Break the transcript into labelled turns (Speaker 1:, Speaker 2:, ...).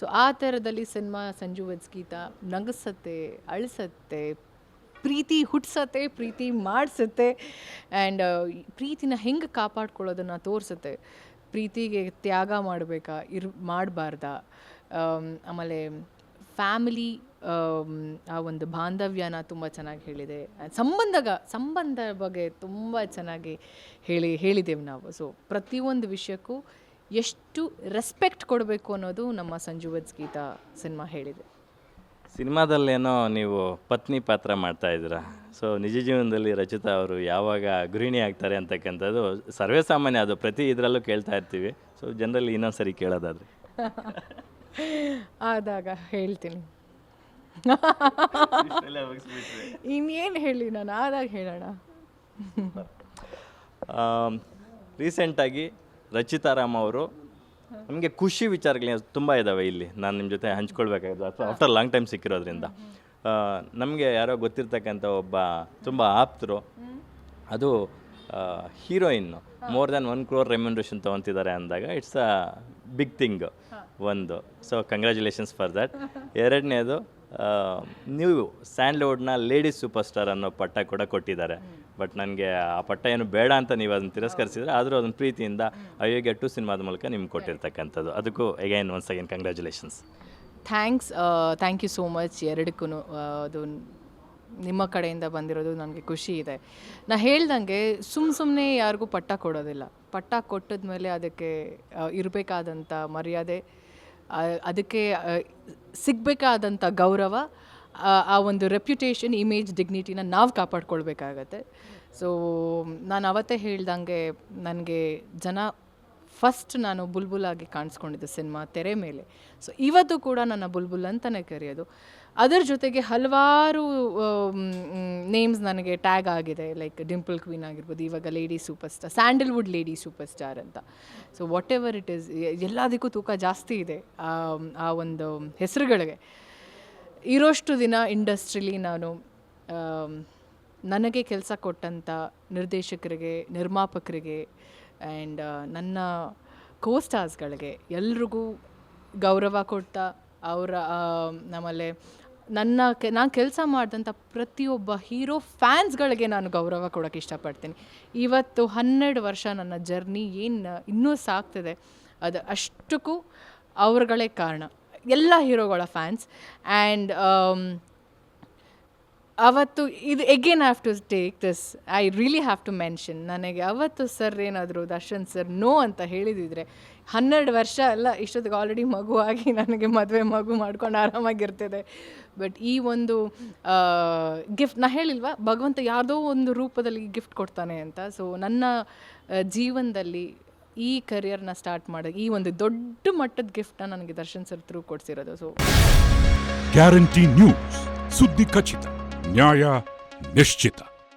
Speaker 1: So ಆ ಥರದಲ್ಲಿ cinema Sanju weds Geetha ನಗಸತ್ತೆ, ಅಳಿಸತ್ತೆ, ಪ್ರೀತಿ ಹುಟ್ಸತ್ತೆ, ಪ್ರೀತಿ ಮಾಡಿಸುತ್ತೆ ಆ್ಯಂಡ್ ಪ್ರೀತಿನ ಹೆಂಗೆ ಕಾಪಾಡ್ಕೊಳ್ಳೋದನ್ನು ತೋರಿಸುತ್ತೆ. ಪ್ರೀತಿಗೆ ತ್ಯಾಗ ಮಾಡಬೇಕಾ, ಇರ್, ಮಾಡಬಾರ್ದಾ? ಆಮೇಲೆ ಫ್ಯಾಮಿಲಿ ಆ ಒಂದು ಬಾಂಧವ್ಯನ ತುಂಬ ಚೆನ್ನಾಗಿ ಹೇಳಿದೆ. ಸಂಬಂಧಗ, ಸಂಬಂಧ ಬಗ್ಗೆ ತುಂಬ ಚೆನ್ನಾಗಿ ಹೇಳಿ, ಹೇಳಿದೆವು ನಾವು. ಸೊ ಪ್ರತಿಯೊಂದು ವಿಷಯಕ್ಕೂ ಎಷ್ಟು ರೆಸ್ಪೆಕ್ಟ್ ಕೊಡಬೇಕು ಅನ್ನೋದು ನಮ್ಮ ಸಂಜು ವೆಡ್ಸ್ ಗೀತಾ ಸಿನಿಮಾ ಹೇಳಿದೆ.
Speaker 2: ಸಿನಿಮಾದಲ್ಲೇನೋ ನೀವು ಪತ್ನಿ ಪಾತ್ರ ಮಾಡ್ತಾ ಇದ್ದೀರಾ? ಸೊ ನಿಜ ಜೀವನದಲ್ಲಿ ರಚಿತಾ ಅವರು ಯಾವಾಗ ಗೃಹಿಣಿ ಆಗ್ತಾರೆ ಅಂತಕ್ಕಂಥದ್ದು ಸರ್ವೇ ಸಾಮಾನ್ಯ ಅದು ಪ್ರತಿ ಇದರಲ್ಲೂ ಕೇಳ್ತಾ ಇರ್ತೀವಿ. ಸೊ ಜನರಲ್ಲಿ ಇನ್ನೊಂದು ಸರಿ ಕೇಳೋದಾದ್ರೆ.
Speaker 1: ಆದಾಗ ಹೇಳ್ತೀನಿ. ಇನ್ನೇನು ಹೇಳಿ ನಾನು ಆದಾಗ ಹೇಳೋಣ.
Speaker 2: ರೀಸೆಂಟಾಗಿ ರಚಿತಾರಾಮ್ ಅವರು. ನಮಗೆ ಖುಷಿ ವಿಚಾರಗಳು ತುಂಬ ಇದ್ದಾವೆ ಇಲ್ಲಿ. ನಾನು ನಿಮ್ಮ ಜೊತೆ ಹಂಚ್ಕೊಳ್ಬೇಕಾಗಿದ್ದು. ಅಥವಾ ಆಫ್ಟರ್ ಲಾಂಗ್ ಟೈಮ್ ಸಿಕ್ಕಿರೋದ್ರಿಂದ. ನಮಗೆ ಯಾರೋ ಗೊತ್ತಿರ್ತಕ್ಕಂಥ ಒಬ್ಬ ತುಂಬ ಆಪ್ತರು. ಅದು heroine more than one crore remuneration ತೊಗೊತಿದ್ದಾರೆ ಅಂದಾಗ ಇಟ್ಸ್ ಅ ಬಿಗ್ ಥಿಂಗ್ ಒಂದು. ಸೊ ಕಂಗ್ರ್ಯಾಚುಲೇಷನ್ಸ್ ಫಾರ್ ದ್ಯಾಟ್ ಎರಡನೇದು ನೀವು ಸ್ಯಾಂಡ್ಲ್ವುಡ್ನ ಲೇಡೀಸ್ ಸೂಪರ್ ಸ್ಟಾರ್ ಅನ್ನೋ ಪಟ್ಟ ಕೂಡ ಕೊಟ್ಟಿದ್ದಾರೆ. ಬಟ್ ನನಗೆ ಆ ಪಟ್ಟ ಏನು ಬೇಡ ಅಂತ ನೀವು ಅದನ್ನು ತಿರಸ್ಕರಿಸಿದ್ರೆ ಆದರೂ ಅದನ್ನು ಪ್ರೀತಿಯಿಂದ ಅಯೋಗ್ಯ ಟು ಸಿನಿಮಾದ ಮೂಲಕ ನಿಮ್ಗೆ ಕೊಟ್ಟಿರ್ತಕ್ಕಂಥದ್ದು. ಅದಕ್ಕೂ again once again congratulations
Speaker 1: thanks thank you so much ಎರಡಕ್ಕೂ ಅದು ನಿಮ್ಮ ಕಡೆಯಿಂದ ಬಂದಿರೋದು ನನಗೆ ಖುಷಿ ಇದೆ. ನಾ ಹೇಳ್ದಂಗೆ ಸುಮ್ಮ ಸುಮ್ಮನೆ ಯಾರಿಗೂ ಪಟ್ಟ ಕೊಡೋದಿಲ್ಲ. ಪಟ್ಟ ಕೊಟ್ಟಿದ್ಮೇಲೆ ಅದಕ್ಕೆ ಇರಬೇಕಾದಂಥ ಮರ್ಯಾದೆ ಅದಕ್ಕೆ ಸಿಗಬೇಕಾದಂಥ ಗೌರವ, ಆ ಒಂದು ರೆಪ್ಯುಟೇಷನ್ ಇಮೇಜ್ ಡಿಗ್ನಿಟಿನ ನಾವು ಕಾಪಾಡ್ಕೊಳ್ಬೇಕಾಗತ್ತೆ. ಸೊ ನಾನು ಅವತ್ತೇ ಹೇಳ್ದಂಗೆ, ನನಗೆ ಜನ ಫಸ್ಟ್ ನಾನು ಬುಲ್ಬುಲ್ ಆಗಿ ಕಾಣಿಸ್ಕೊಂಡಿದ್ದೆ ಸಿನಿಮಾ ತೆರೆ ಮೇಲೆ. ಸೊ ಇವತ್ತು ಕೂಡ ನನ್ನ ಬುಲ್ಬುಲ್ ಅಂತಲೇ ಕರೆಯೋದು. ಅದರ ಜೊತೆಗೆ ಹಲವಾರು ನೇಮ್ಸ್ ನನಗೆ ಟ್ಯಾಗ್ ಆಗಿದೆ. ಲೈಕ್ ಡಿಂಪಲ್ ಕ್ವೀನ್ ಆಗಿರ್ಬೋದು, ಇವಾಗ lady superstar Sandalwood lady superstar ಅಂತ. So whatever it is ಎಲ್ಲದಕ್ಕೂ ತೂಕ ಜಾಸ್ತಿ ಇದೆ, ಆ ಆ ಒಂದು ಹೆಸರುಗಳಿಗೆ. ಇರೋಷ್ಟು ದಿನ ಇಂಡಸ್ಟ್ರಿಲಿ ನಾನು ನನಗೆ ಕೆಲಸ ಕೊಟ್ಟಂಥ ನಿರ್ದೇಶಕರಿಗೆ, ನಿರ್ಮಾಪಕರಿಗೆ ಆ್ಯಂಡ್ ನನ್ನ ಕೋಸ್ಟಾರ್ಸ್ಗಳಿಗೆ ಎಲ್ರಿಗೂ ಗೌರವ ಕೊಡ್ತಾ, ಅವರ ನಮ್ಮಲ್ಲೇ ನನ್ನ ಕೆ, ನಾನು ಕೆಲಸ ಮಾಡಿದಂಥ ಪ್ರತಿಯೊಬ್ಬ ಹೀರೋ ಫ್ಯಾನ್ಸ್ಗಳಿಗೆ ನಾನು ಗೌರವ ಕೊಡೋಕ್ಕೆ ಇಷ್ಟಪಡ್ತೀನಿ. ಇವತ್ತು ಹನ್ನೆರಡು ವರ್ಷ ನನ್ನ ಜರ್ನಿ ಏನು, ಇನ್ನೂ ಸಾಗ್ತಿದೆ. ಅದು ಅಷ್ಟಕ್ಕೂ ಅವ್ರಗಳೇ ಕಾರಣ. ಎಲ್ಲ ಹೀರೋಗಳ ಫ್ಯಾನ್ಸ್. ಆ್ಯಂಡ್ ಅವತ್ತು ಇದು again have to take this I really have to mention ನನಗೆ ಅವತ್ತು ಸರ್ ಏನಾದರೂ ದರ್ಶನ್ ಸರ್ ನೋ ಅಂತ ಹೇಳಿದಿದ್ರೆ, ಹನ್ನೆರಡು ವರ್ಷ ಅಲ್ಲ, ಇಷ್ಟೊತ್ತಿಗೆ ಆಲ್ರೆಡಿ ಮಗುವಾಗಿ ನನಗೆ ಮದುವೆ ಮಗು ಮಾಡ್ಕೊಂಡು ಆರಾಮಾಗಿರ್ತದೆ. ಬಟ್ ಈ ಒಂದು ಗಿಫ್ಟ್ ನಾ ಹೇಳಿಲ್ವಾ, ಭಗವಂತ ಯಾವುದೋ ಒಂದು ರೂಪದಲ್ಲಿ ಗಿಫ್ಟ್ ಕೊಡ್ತಾನೆ ಅಂತ. ಸೊ ನನ್ನ ಜೀವನದಲ್ಲಿ ಈ ಕರಿಯರ್ನ ಸ್ಟಾರ್ಟ್ ಮಾಡೋದು ಈ ಒಂದು ದೊಡ್ಡ ಮಟ್ಟದ ಗಿಫ್ಟ್ನ ನನಗೆ ದರ್ಶನ್ ಸರ್ ಥ್ರೂ ಕೊಡಿಸಿರೋದು. ಸೊ
Speaker 3: ಗ್ಯಾರಂಟಿ ನ್ಯೂಸ್ ಸುದ್ದಿ ಖಚಿತ. ನ್ಯಾಯ ನಿಶ್ಚಿತ